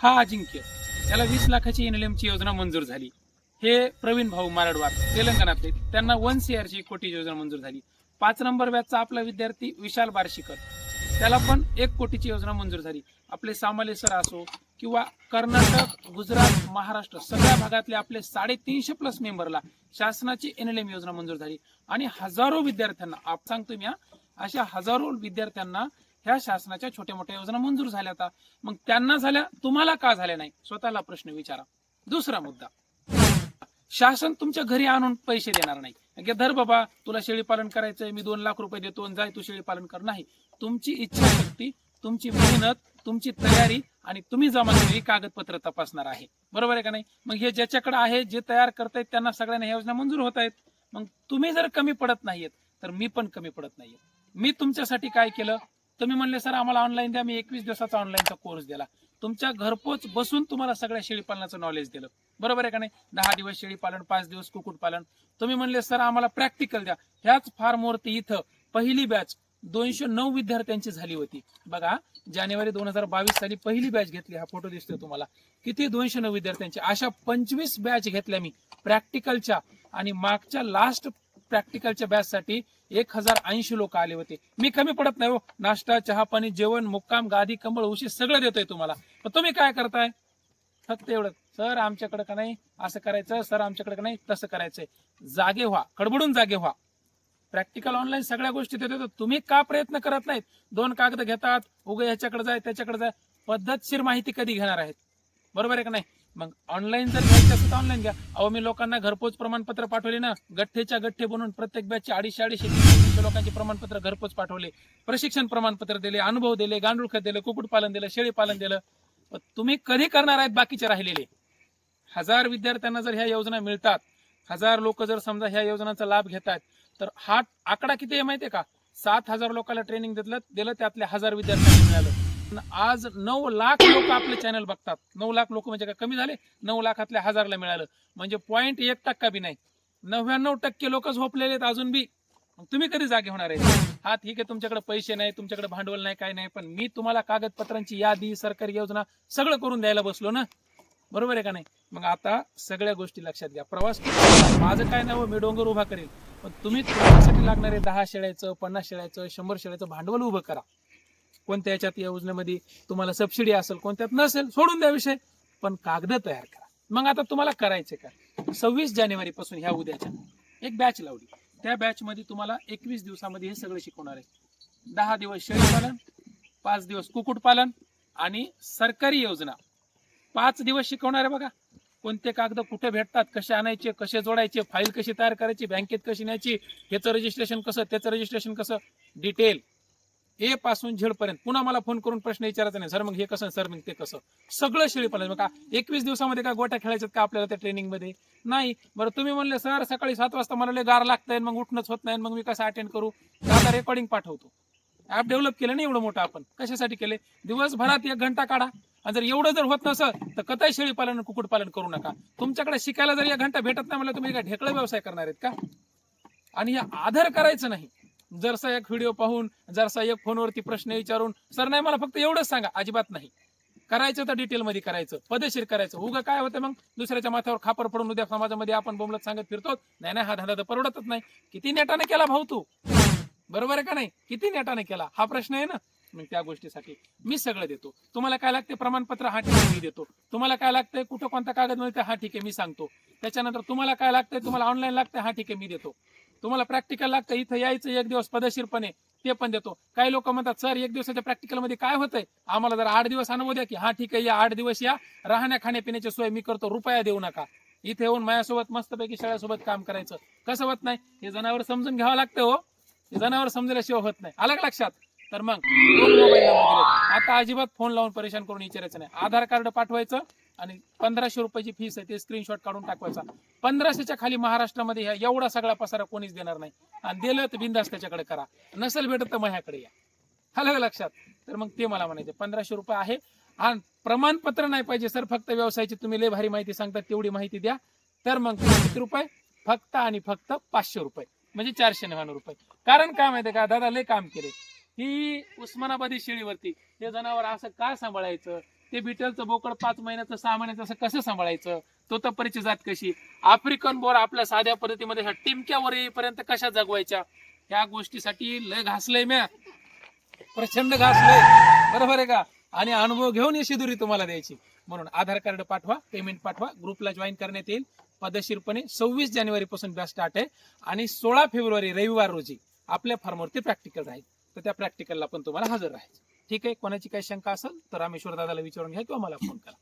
हा अजिंक्य. त्याला वीस लाखाची एनएलएमची ची योजना मंजूर झाली. हे प्रवीण भाऊ मारडवार तेलंगणातले त्यांना वन सीआर ची कोटी योजना मंजूर झाली. पाच नंबर बॅचचा आपला विद्यार्थी विशाल बार्शीकर. त्याला पण एक कोटीची योजना मंजूर झाली. आपले सामाले सर असो किंवा कर्नाटक गुजरात महाराष्ट्र सगळ्या भागातले आपले साडेतीनशे प्लस मेंबरला शासनाची एनएलएम योजना मंजूर झाली. आणि हजारो विद्यार्थ्यांना आप सांगतो मी अशा हजारो विद्यार्थ्यांना ह्या शासनाच्या छोट्या मोठ्या योजना मंजूर झाल्या आता मग त्यांना झाल्या तुम्हाला का झाल्या नाही? स्वतःला प्रश्न विचारा. दुसरा मुद्दा. शासन तुमच्या घरी आणून पैसे देणार नाही. म्हणजे धर बाबा तुला शेळी पालन करायचंय मी दोन लाख रुपये देतो जाय तू शेळी पालन कर. नाही. तुमची इच्छाशक्ती तुमची मेहनत तुमची तयारी आणि तुम्ही जमा केलेली कागदपत्र तपासणार आहे. बरोबर आहे का नाही? मग हे ज्याच्याकडे आहे जे तयार करतायत त्यांना सगळ्यांना ह्या योजना मंजूर होत आहेत. मग तुम्ही जर कमी पडत नाहीयेत तर मी पण कमी पडत नाहीये. मी तुमच्यासाठी काय केलं? तुम्ही म्हणले सर आम्हाला ऑनलाईन द्या. मी एकवीस दिवसाचा ऑनलाईनचा कोर्स दिला. तुमच्या घरपोच बसून तुम्हाला सगळ्या शेळी पालनाचं नॉलेज दिलं. बरोबर आहे का नाही? दहा दिवस शेळीपालन पाच दिवस कुक्कुट पालन तुम्ही म्हणले सर आम्हाला प्रॅक्टिकल द्या. ह्याच फार इथं पहिली बॅच दोनशे नऊ विद्यार्थ्यांची झाली होती. बघा जानेवारी दोन हजार बावीस साली पहिली बॅच घेतली हा फोटो दिसतोय तुम्हाला. किती दोनशे नऊ विद्यार्थ्यांची अशा पंचवीस बॅच घेतल्या मी प्रॅक्टिकलच्या आणि मागच्या लास्ट प्रॅक्टिकलच्या बॅच साठी एक हजार ऐंशी लोक आले होते. मी कमी पडत नाही हो. नाश्ता चहा पाणी जेवण मुक्काम गादी कंबळ उशी सगळं देतोय तुम्हाला. पण तुम्ही काय करताय? फक्त एवढं. सर आमच्याकडे का नाही? असं करायचं. सर आमच्याकडे का नाही? तसं करायचंय. जागे व्हा. कडबडून जागे व्हा. प्रॅक्टिकल ऑनलाईन सगळ्या गोष्टी देतो तुम्ही का प्रयत्न करत नाहीत? दोन कागद घेतात उगे ह्याच्याकडे जाय त्याच्याकडे जाय. पद्धतशीर माहिती कधी घेणार आहेत? बरोबर आहे का नाही? मग ऑनलाईन जर घ्यायचं असेल तर ऑनलाईन घ्या. अहो मी लोकांना घरपोच प्रमाणपत्र पाठवले ना. गठ्ठेच्या गठ्ठे बनवून प्रत्येक बॅचचे अडीचशे अडीचशे तीनशे लोकांचे प्रमाणपत्र घरपोच पाठवले. प्रशिक्षण प्रमाणपत्र दिले अनुभव दिले गांडूळ खत दिलं कुक्कुटपालन दिलं शेळी पालन दिलं. पण तुम्ही कधी करणार आहेत बाकीचे राहिलेले? हजार विद्यार्थ्यांना जर ह्या योजना मिळतात हजार लोक जर समजा ह्या योजनांचा लाभ घेत आहेत तर हा आकडा किती आहे माहितीये का? सात हजार लोकांना ट्रेनिंग दिलं दिलं त्यातल्या हजार विद्यार्थ्यांना मिळालं. आज नऊ लाख लोक आपले चॅनल बघतात. नऊ लाख लोक म्हणजे काय कमी झाले? नऊ लाखातल्या हजारला मिळालं. म्हणजे पॉईंट एक टक्का बी नाही. नव्याण्णव टक्के लोक झोपलेले आहेत अजून बी. मग तुम्ही कधी जागे होणार आहे हा ठीक आहे तुमच्याकडे पैसे नाही तुमच्याकडे भांडवल नाही काय नाही पण मी तुम्हाला कागदपत्रांची यादी सरकारी योजना सगळं करून द्यायला बसलो ना? बरोबर आहे का नाही? मग आता सगळ्या गोष्टी लक्षात घ्या. प्रवास माझं काय नाव हो, मी डोंगर उभा करेल. पण तुम्ही त्यासाठी लागणारे दहा शेळ्याचं पन्नास शेळ्याचं शंभर शेळ्याचं भांडवल उभं करा. कोणत्या याच्यात या योजनेमध्ये तुम्हाला सबसिडी असेल कोणत्यात नसेल सोडून द्या विषय. पण कागद तयार करा. मग आता तुम्हाला करायचे का? सव्वीस जानेवारी पासून ह्या उद्याच्या. एक बॅच लावली. त्या बॅचमध्ये तुम्हाला एकवीस दिवसामध्ये हे सगळं शिकवणार आहे. दहा दिवस शेळी पालन पाच दिवस कुक्कुटपालन आणि सरकारी योजना. पाच दिवस शिकवणार आहे बघा. कोणते कागद कुठे भेटतात कसे आणायचे कसे जोडायचे फाईल कशी तयार करायची बँकेत कशी न्यायची ह्याचं रजिस्ट्रेशन कसं त्याचं रजिस्ट्रेशन कसं? डिटेल ए पासून झेड पर्यंत. पुन्हा मला फोन करून प्रश्न विचारायचा नाही. सर मग हे कसं? सर मग ते कसं? सगळं शेळी पालन का एकवीस दिवसामध्ये काय गोट्या खेळायच्यात का आपल्याला त्या ट्रेनिंगमध्ये नाही. बरं तुम्ही म्हणले सर सकाळी सात वाजता मला गार लागताय मग उठणंच होत नाही मग मी कसं अटेंड करू? आता रेकॉर्डिंग पाठवतो. ऍप डेव्हलप केलं नाही एवढं मोठं आपण? कशासाठी केले दिवसभरात एक घंटा काढा. आणि जर एवढं जर होत नसेल तर कताय शेळी पालन कुक्कुट पालन करू नका. तुमच्याकडे शिकायला जर या घंटा भेटत नाही मला तुम्ही काय ढेकळा व्यवसाय करणार आहेत का? आणि हे आधार करायचं नाही. जरसा एक व्हिडिओ पाहून जरसा एक फोनवरती प्रश्न विचारून सर नाही मला फक्त एवढंच सांगा अजिबात नाही. करायचं तर डिटेल मध्ये करायचं पदेशीर करायचं. उगा काय होतं मग? दुसऱ्याच्या माथ्यावर खापर पडून उद्या समाजामध्ये आपण बोंबलत सांगत फिरतो. नाही नाही हा धंदा तर परवडतच नाही. किती नेटाने केला भाऊ तू? बरोबर आहे का नाही? किती नेटाने केला? हा प्रश्न आहे ना? मग त्या गोष्टीसाठी मी सगळं देतो. तुम्हाला काय लागते प्रमाणपत्र? हा ठीक आहे मी देतो. तुम्हाला काय लागतंय? कुठं कोणता कागद मिळते हा ठीक आहे मी सांगतो. त्याच्यानंतर तुम्हाला काय लागतंय? तुम्हाला ऑनलाईन लागतंय? हा ठीक आहे मी देतो. तुम्हाला प्रॅक्टिकल लागतं. इथं यायचं एक दिवस पदशीरपणे ते पण देतो. काही लोक म्हणतात सर एक दिवसाच्या प्रॅक्टिकलमध्ये काय होतंय? आम्हाला जर आठ दिवस अनुभव द्या की हा ठीक आहे या आठ दिवस या राहण्या खाण्यापिण्याची सोय मी करतो. रुपया देऊ नका. इथे येऊन माझ्यासोबत मस्तपैकी शाळेसोबत काम करायचं. कसं होत नाही? हे जनावर समजून घ्यावं लागतं हो. हे जनावर समजल्याशिवाय होत नाही. आलं का लक्षात? तर मग आता अजिबात फोन लावून परेशान करून विचारायचं नाही. आधार कार्ड पाठवायचं. आणि पंधराशे रुपयाची फीस आहे ते स्क्रीनशॉट काढून टाकवायचा. पंधराशेच्या खाली महाराष्ट्रामध्ये ह्या एवढा सगळा पसारा कोणीच देणार नाही. आणि दिलं तर बिंदास त्याच्याकडे करा. नसेल भेटत तर माझ्याकडे या. आलं लक्षात? तर मग ते मला म्हणायचे पंधराशे रुपये आहे. आणि प्रमाणपत्र नाही पाहिजे सर फक्त व्यवसायाची तुम्ही लय भारी माहिती सांगता तेवढी माहिती द्या. तर मग किती रुपये? फक्त आणि फक्त पाचशे रुपये. म्हणजे चारशे नव्याण्णव रुपये. कारण काय माहितीये का? दादा लय काम केले. ही उस्मानाबादी शेळीवरती हे जनावर असं का सांभाळायचं? ते बिटलचं बोकड पाच महिन्याचं सहा महिन्याचं असं कसं सांभाळायचं? तो तर जात कशी? आफ्रिकन बोर आपल्या साध्या पद्धतीमध्ये टिमक्या टिमक्यावर येईपर्यंत कशा जगवायच्या? ह्या गोष्टीसाठी लय घासलंय म्या. प्रचंड घासलंय. बरोबर आहे का? आणि अनुभव घेऊन ही शिदुरी तुम्हाला द्यायची. म्हणून आधार कार्ड पाठवा पेमेंट पाठवा ग्रुपला जॉईन करण्यात येईल. पद्धतशीरपणे सव्वीस जानेवारी पासून बॅच स्टार्ट आहे. आणि सोळा फेब्रुवारी रविवार रोजी आपल्या फार्मवरती प्रॅक्टिकल राहील. तर त्या प्रॅक्टिकलला पण तुम्हाला हजर राहायचं. ठीक आहे. कोणाची काही शंका असेल तर रामेश्वर दादाला विचारून घ्या किंवा मला फोन करा.